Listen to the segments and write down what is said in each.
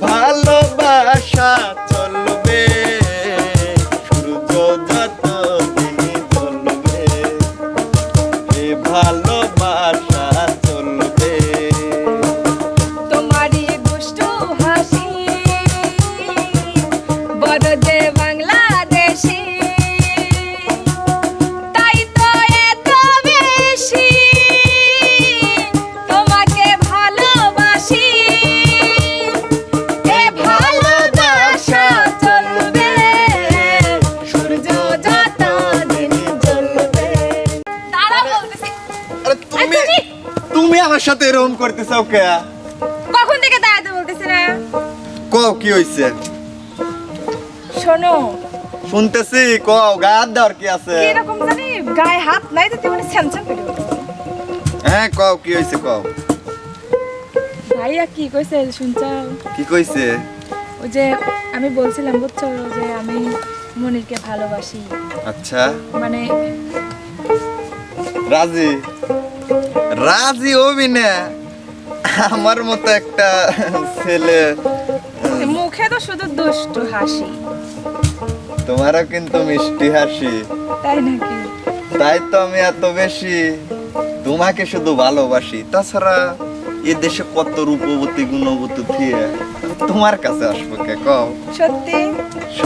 ভালোবাসা আমার সাথে এরকম করতেছো কে কখন থেকে দাঁড়াতে বলতেছে না? কও কি হইছে? শোনো। শুনতেছি কও গায়ে দেওয়ার কি আছে? এরকম জানি? গায়ে হাত নাই তো তেমনি স্যামসাং হ্যাঁ কও কি হইছে কও? ভাইয়া কি কইছে শুনছাও? কি কইছে? ওই যে আমি বলছিলাম বুঝছ যে আমি মনিরকে ভালোবাসি। আচ্ছা। মানে রাজি? রাজি হবি না। আমার মতো একটা ছেলে। মুখে তো শুধু দুষ্টু হাসি। তোমারও কিন্তু মিষ্টি হাসি। তাই নাকি? তাই তো আমি এত বেশি। তোমাকে শুধু ভালোবাসি। তাছাড়া এ দেশে কত রূপবতী গুণবতী থিয়ে তোমার কাছে আসব কে কও? সত্যি?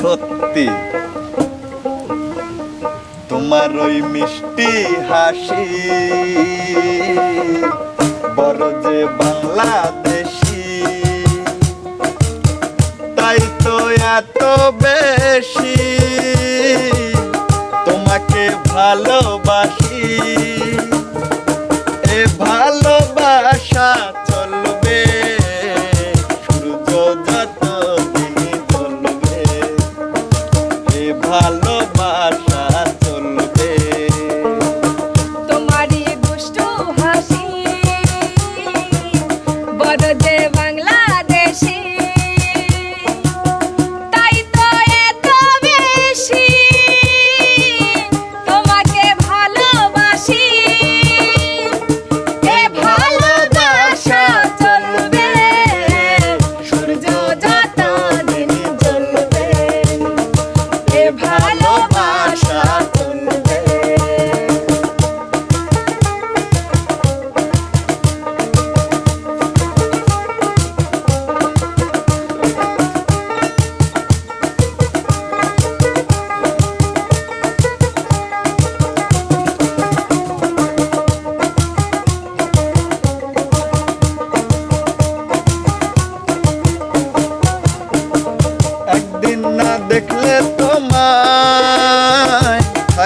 সত্যি। তোমার ওই মিষ্টি হাসি। বড় যে বাংলাদেশি, তাই তো এত বেশি। তোমাকে ভালোবাসি, এ ভালোবাসা চলবে, সূর্য যত দিন চলবে এ ভালোবাসা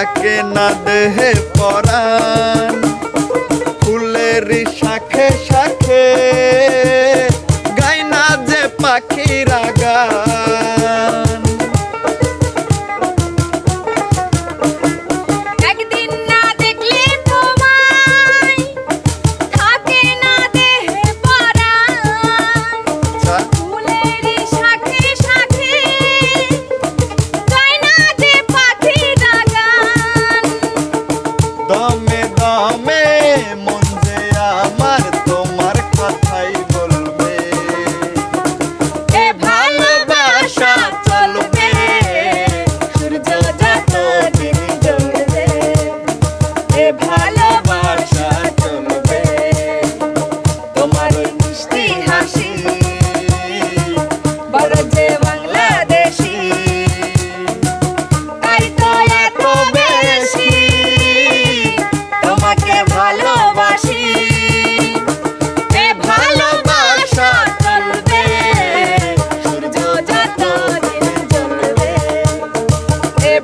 থাকে না দেহে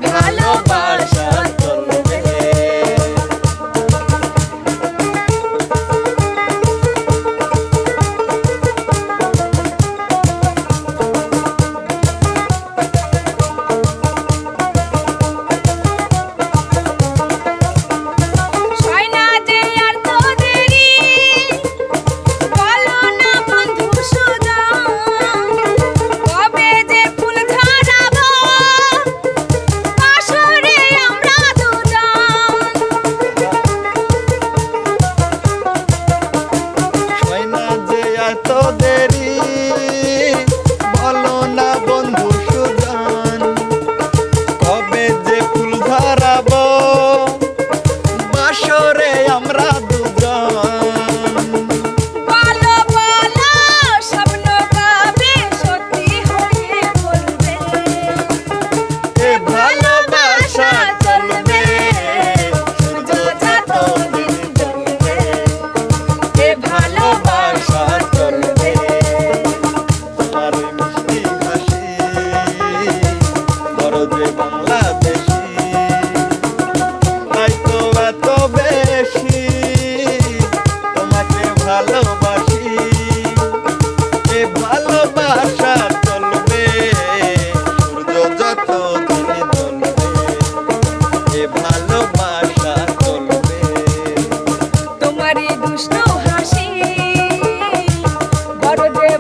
ভালোবাসা। I todo. বলো যে তো এত তোমাকে ভালোবাসি। এ ভালোবাসা চলবে, সূর্য যত দিনে চলবে এ ভালোবাসা চলবে। তোমারই দুষ্ট বড়